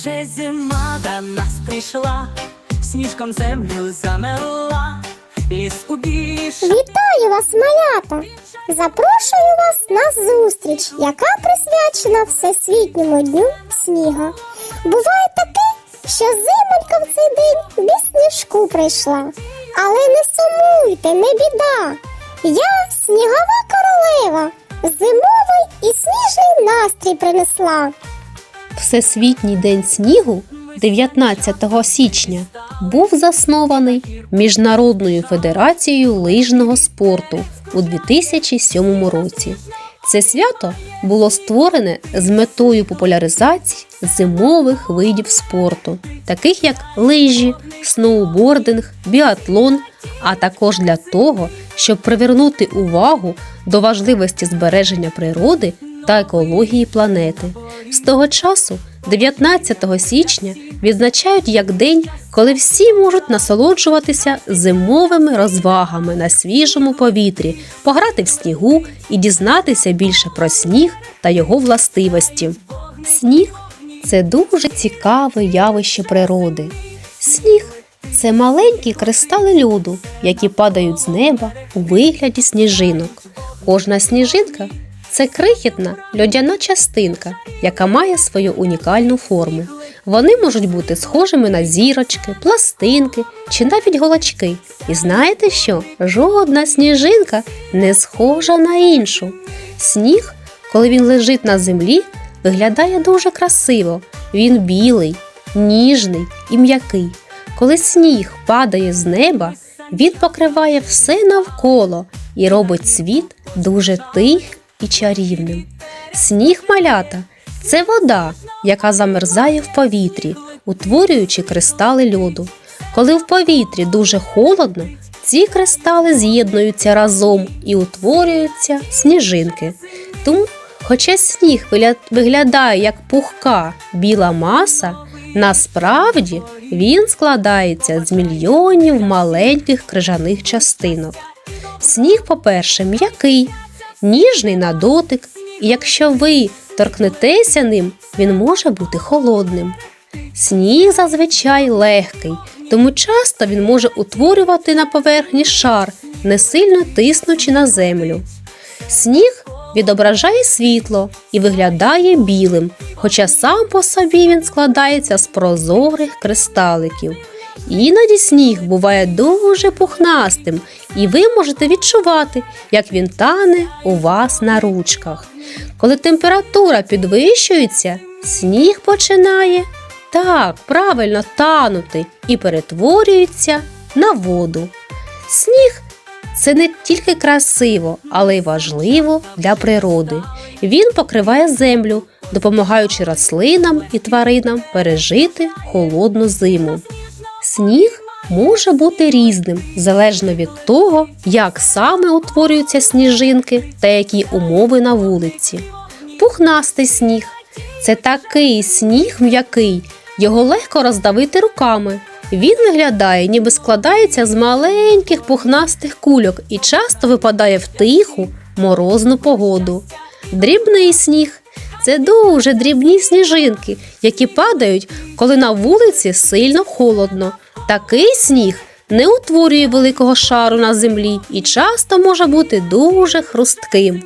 Вже зима до нас прийшла, сніжком землю замела, ліс у більш. Вітаю вас, малята! Запрошую вас на зустріч, яка присвячена Всесвітньому дню сніга. Буває таке, що зимонька в цей день без сніжку прийшла. Але не сумуйте, не біда. Я снігова королева, зимовий і сніжний настрій принесла. Всесвітній день снігу 19 січня був заснований Міжнародною федерацією лижного спорту у 2007 році. Це свято було створене з метою популяризації зимових видів спорту, таких як лижі, сноубординг, біатлон, а також для того, щоб привернути увагу до важливості збереження природи та екології планети. З того часу, 19 січня, відзначають як день, коли всі можуть насолоджуватися зимовими розвагами на свіжому повітрі, пограти в снігу і дізнатися більше про сніг та його властивості. Сніг це дуже цікаве явище природи. Сніг це маленькі кристали льоду, які падають з неба у вигляді сніжинок. Кожна сніжинка це крихітна льодяна частинка, яка має свою унікальну форму. Вони можуть бути схожими на зірочки, пластинки чи навіть голочки. І знаєте що? Жодна сніжинка не схожа на іншу. Сніг, коли він лежить на землі, виглядає дуже красиво. Він білий, ніжний і м'який. Коли сніг падає з неба, він покриває все навколо і робить світ дуже тих і чарівним. Сніг малята це вода, яка замерзає в повітрі, утворюючи кристали льоду. Коли в повітрі дуже холодно, ці кристали з'єднуються разом і утворюються сніжинки. Тому, хоча сніг виглядає як пухка біла маса, насправді він складається з мільйонів маленьких крижаних частинок. Сніг, по-перше, м'який, ніжний на дотик, і якщо ви торкнетеся ним, він може бути холодним. Сніг зазвичай легкий, тому часто він може утворювати на поверхні шар, не сильно тиснучи на землю. Сніг відображає світло і виглядає білим, хоча сам по собі він складається з прозорих кристаликів. Іноді сніг буває дуже пухнастим, і ви можете відчувати, як він тане у вас на ручках. Коли температура підвищується, сніг починає так правильно танути і перетворюється на воду. Сніг це не тільки красиво, але й важливо для природи. Він покриває землю, допомагаючи рослинам і тваринам пережити холодну зиму. Сніг може бути різним залежно від того, як саме утворюються сніжинки та які умови на вулиці. Пухнастий сніг це такий сніг м'який, його легко роздавити руками. Він виглядає, ніби складається з маленьких пухнастих кульок і часто випадає в тиху морозну погоду. Дрібний сніг це дуже дрібні сніжинки, які падають, коли на вулиці сильно холодно. Такий сніг не утворює великого шару на землі і часто може бути дуже хрустким.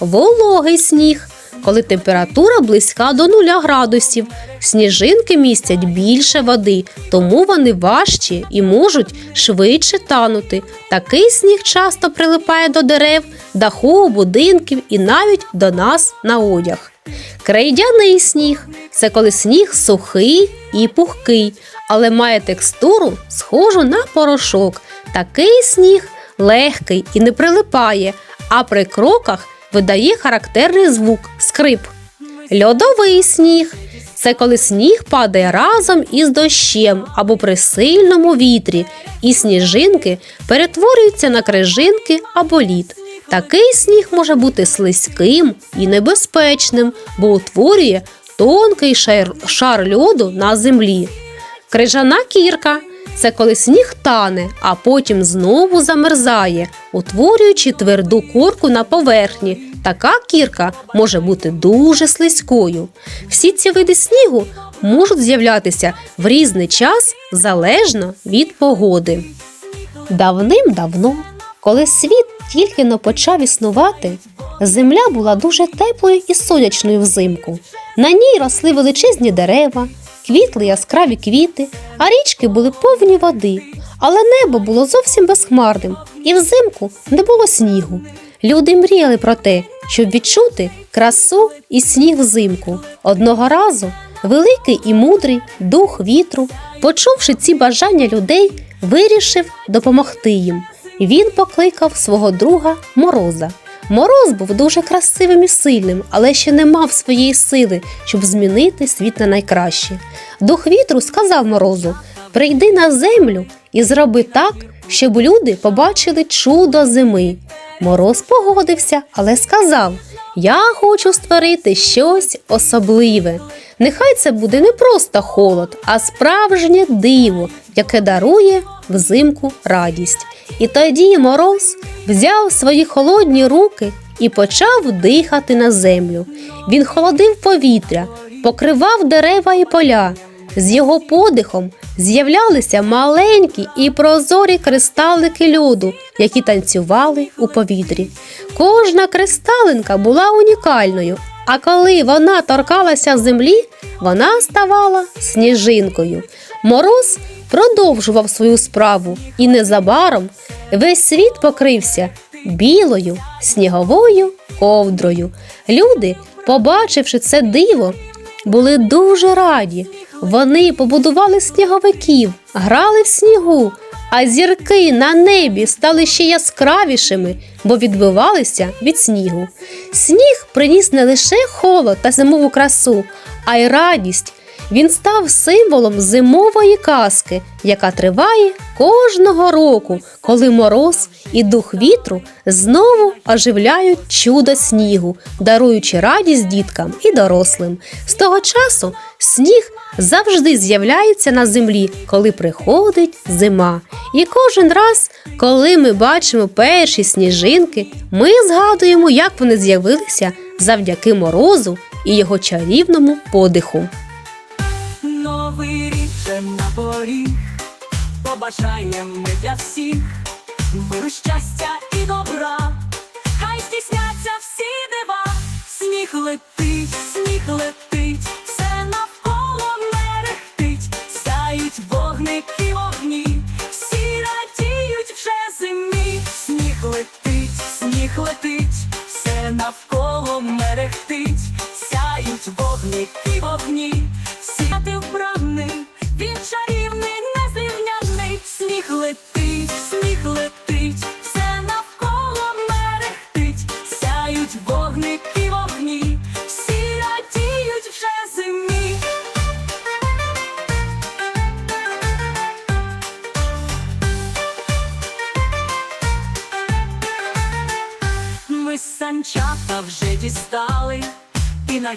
Вологий сніг, коли температура близька до 0 градусів. Сніжинки містять більше води, тому вони важчі і можуть швидше танути. Такий сніг часто прилипає до дерев, даху, будинків і навіть до нас на одяг. Крейдяний сніг це коли сніг сухий і пухкий, але має текстуру схожу на порошок. Такий сніг легкий і не прилипає, а при кроках видає характерний звук скрип. Льодовий сніг це коли сніг падає разом із дощем або при сильному вітрі, і сніжинки перетворюються на крижинки або лід. Такий сніг може бути слизьким і небезпечним, бо утворює тонкий шар, шар льоду на землі. Крижана кірка це коли сніг тане, а потім знову замерзає, утворюючи тверду корку на поверхні. Така кірка може бути дуже слизькою. Всі ці види снігу можуть з'являтися в різний час залежно від погоди. Давним-давно, коли світ тільки но почав існувати, земля була дуже теплою і сонячною взимку. На ній росли величезні дерева, квітли яскраві квіти, а річки були повні води. Але небо було зовсім безхмарним, і взимку не було снігу. Люди мріяли про те, щоб відчути красу і сніг взимку. Одного разу великий і мудрий дух вітру, почувши ці бажання людей, вирішив допомогти їм. Він покликав свого друга Мороза. Мороз був дуже красивим і сильним, але ще не мав своєї сили, щоб змінити світ на найкраще. Дух вітру сказав морозу: прийди на землю і зроби так, щоб люди побачили чудо зими. Мороз погодився, але сказав: Я хочу створити щось особливе. Нехай це буде не просто холод, а справжнє диво, яке дарує взимку радість. І тоді мороз взяв свої холодні руки і почав дихати на землю. Він холодив повітря, покривав дерева і поля. З його подихом з'являлися маленькі і прозорі кристалики льоду, які танцювали у повітрі. Кожна кристалинка була унікальною, а коли вона торкалася землі, вона ставала сніжинкою. Мороз продовжував свою справу, і незабаром весь світ покрився білою сніговою ковдрою. Люди, побачивши це диво, були дуже раді. Вони побудували сніговиків, грали в снігу, а зірки на небі стали ще яскравішими, бо відбивалися від снігу. Сніг приніс не лише холод та зимову красу, а й радість. Він став символом зимової казки, яка триває кожного року, коли мороз і дух вітру знову оживляють чудо снігу, даруючи радість діткам і дорослим. З того часу сніг завжди з'являється на землі, коли приходить зима. І кожен раз, коли ми бачимо перші сніжинки, ми згадуємо, як вони з'явилися завдяки морозу і його чарівному подиху. Поріг, побажаємо ми для всіх. Миру, щастя і добра, хай здійсняться всі дива, сніг летить, сніг летить, все навколо мерехтить, сяють вогники вогні, всі радіють вже зимі, сніг летить, сніг летить, все навколо мерехтить, сяють вогники вогні,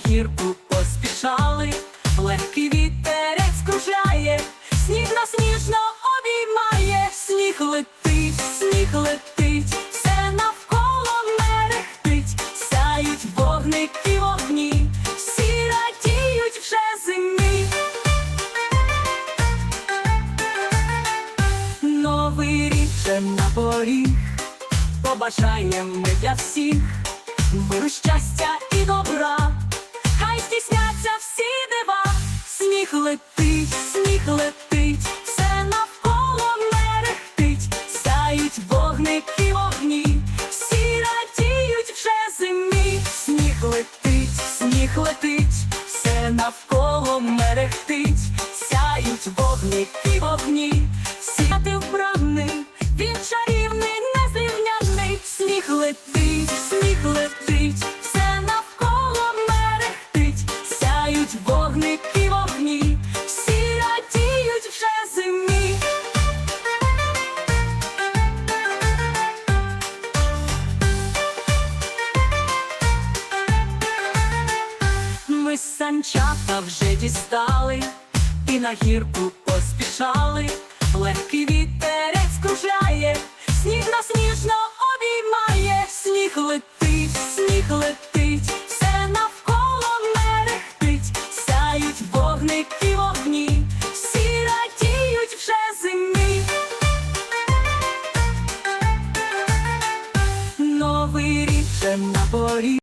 гірку поспішали, легкий вітерець кружляє, сніг нас ніжно обіймає, сніг летить, сніг летить, все навколо мерехтить, сяють вогники вогні, всі радіють вже зимі. Новий рік вже на поріг, побажаємо ми для всіх. Миру, щастя і добра, летить, сніг летить, все навколо мерехтить, сяють вогники вогні, всі радіють вже зимі, сніг летить, сніг летить, дістали, і на гірку поспішали,